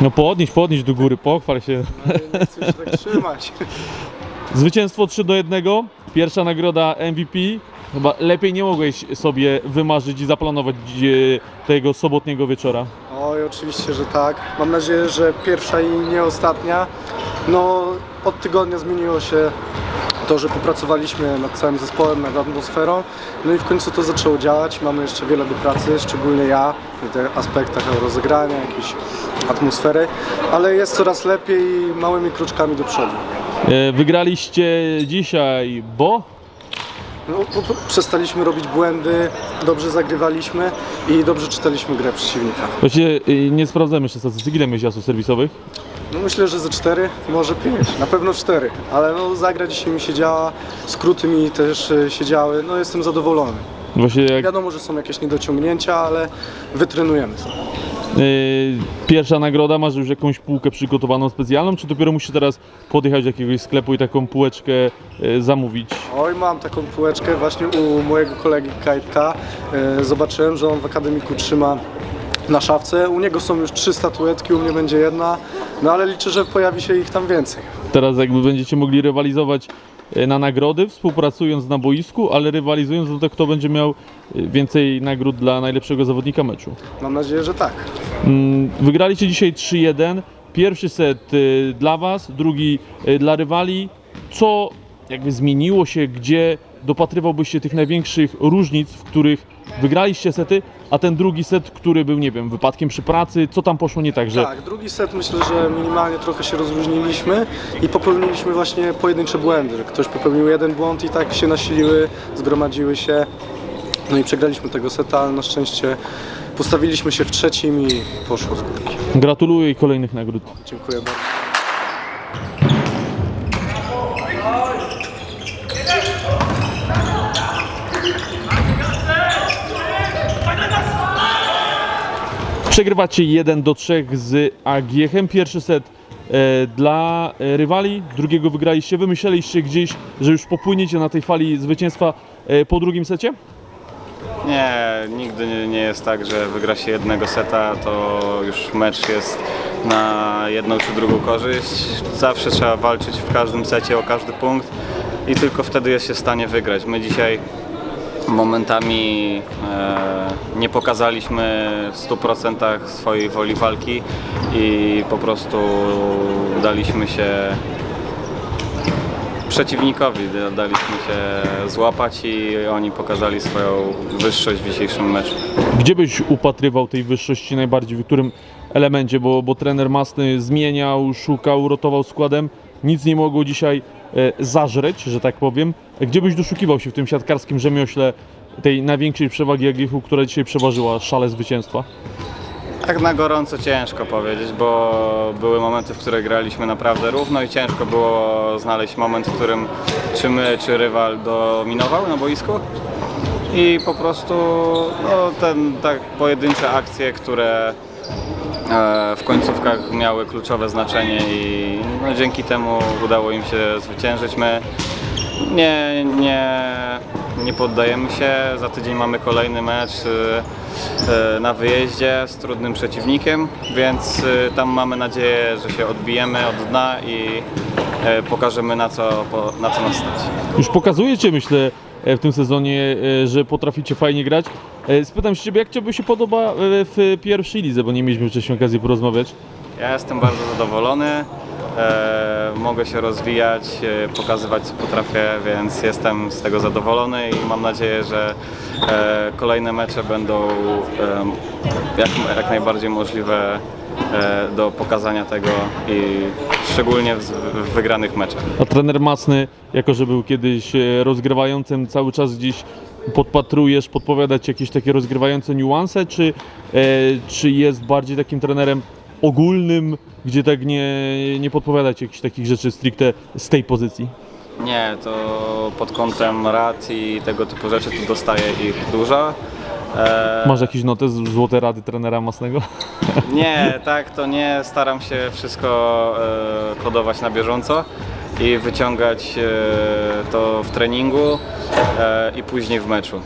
No podnieś, podnieś do góry, pochwal się. Nie chcę się tak trzymać. Zwycięstwo 3 do 1. Pierwsza nagroda MVP. Chyba lepiej nie mogłeś sobie wymarzyć i zaplanować tego sobotniego wieczora. Oj, oczywiście, że tak. Mam nadzieję, że pierwsza i nie ostatnia. No, od tygodnia zmieniło się to, że popracowaliśmy nad całym zespołem, nad atmosferą. No i w końcu to zaczęło działać. Mamy jeszcze wiele do pracy, szczególnie ja, w tych aspektach rozegrania, jakiejś atmosfery, ale jest coraz lepiej i małymi kroczkami do przodu. E, Wygraliście dzisiaj, bo No, przestaliśmy robić błędy, dobrze zagrywaliśmy i dobrze czytaliśmy grę przeciwnika. Właściwie e, nie sprawdzamy jeszcze statystyki, ile miałeś asów serwisowych. No myślę, że ze 4, może 5, na pewno 4, ale no zagra dzisiaj mi się działa, skróty mi też e, się działy, no jestem zadowolony. Właśnie jak Wiadomo, że są jakieś niedociągnięcia, ale wytrenujemy to. e, pierwsza nagroda, masz już jakąś półkę przygotowaną specjalną, czy dopiero musisz teraz podjechać do jakiegoś sklepu i taką półeczkę e, zamówić? Oj, mam taką półeczkę właśnie u mojego kolegi Kajtka, e, zobaczyłem, że on w akademiku trzyma na szafce, u niego są już trzy statuetki, u mnie będzie jedna, no ale liczę, że pojawi się ich tam więcej. Teraz jakby będziecie mogli rywalizować e, na nagrody, współpracując na boisku, ale rywalizując o to, kto będzie miał e, więcej nagród dla najlepszego zawodnika meczu. Mam nadzieję, że tak. Mm, Wygraliście dzisiaj 3-1. Pierwszy set y, dla Was, drugi dla rywali. Co jakby zmieniło się, gdzie dopatrywałbyś się tych największych różnic, w których wygraliście sety, a ten drugi set, który był, nie wiem, wypadkiem przy pracy, co tam poszło nie tak, że Tak, drugi set myślę, że minimalnie trochę się rozluźniliśmy i popełniliśmy właśnie pojedyncze błędy. Ktoś popełnił jeden błąd i tak się nasiliły, zgromadziły się. No i przegraliśmy tego seta, ale na szczęście postawiliśmy się w trzecim i poszło z górki. gratuluję i kolejnych nagród. Dziękuję bardzo. Przegrywacie 1 do 3 z AGH-em. Pierwszy set e, dla e, rywali, drugiego wygraliście. Wymyśleliście gdzieś, że już popłyniecie na tej fali zwycięstwa e, po drugim secie? Nie, nigdy nie, nie jest tak, że wygra się jednego seta, to już mecz jest na jedną czy drugą korzyść. Zawsze trzeba walczyć w każdym secie o każdy punkt i tylko wtedy jest się w stanie wygrać. My dzisiaj momentami e, nie pokazaliśmy w 100% swojej woli walki i po prostu daliśmy się przeciwnikowi, da- daliśmy się złapać i oni pokazali swoją wyższość w dzisiejszym meczu. Gdzie byś upatrywał tej wyższości najbardziej, w którym elemencie, bo, bo trener Masny zmieniał, szukał, rotował składem, nic nie mogło dzisiaj e, zażreć, że tak powiem. Gdzie byś doszukiwał się w tym siatkarskim rzemiośle tej największej przewagi Agiechu, która dzisiaj przeważyła szale zwycięstwa? Tak na gorąco ciężko powiedzieć, bo były momenty, w których graliśmy naprawdę równo i ciężko było znaleźć moment, w którym czy my, czy rywal dominował na boisku. I po prostu no, ten, tak pojedyncze akcje, które w końcówkach miały kluczowe znaczenie i no, dzięki temu udało im się zwyciężyć. My nie, nie, nie poddajemy się. Za tydzień mamy kolejny mecz y, y, na wyjeździe z trudnym przeciwnikiem, więc tam mamy nadzieję, że się odbijemy od dna i pokażemy na co, na co nas stać. Już pokazujecie, myślę, e, w tym sezonie, e, że potraficie fajnie grać. E, Spytam się Ciebie, jak Ciebie się podoba e, w pierwszej lidze, bo nie mieliśmy wcześniej okazji porozmawiać. Ja jestem bardzo zadowolony. Mogę się rozwijać, e, pokazywać co potrafię, więc jestem z tego zadowolony i mam nadzieję, że e, kolejne mecze będą e, jak, jak najbardziej możliwe do pokazania tego i szczególnie w, wygranych meczach. A trener Masny, jako że był kiedyś rozgrywającym, cały czas gdzieś podpatrujesz, podpowiadać jakieś takie rozgrywające niuanse, czy, czy jest bardziej takim trenerem ogólnym, gdzie tak nie, nie podpowiadać jakichś takich rzeczy stricte z tej pozycji? Nie, to pod kątem rad i tego typu rzeczy to dostaję ich dużo. E, Masz jakieś notes, złote rady trenera Masnego? Nie, tak to nie. Staram się wszystko e, kodować na bieżąco i wyciągać e, to w treningu e, i później w meczu.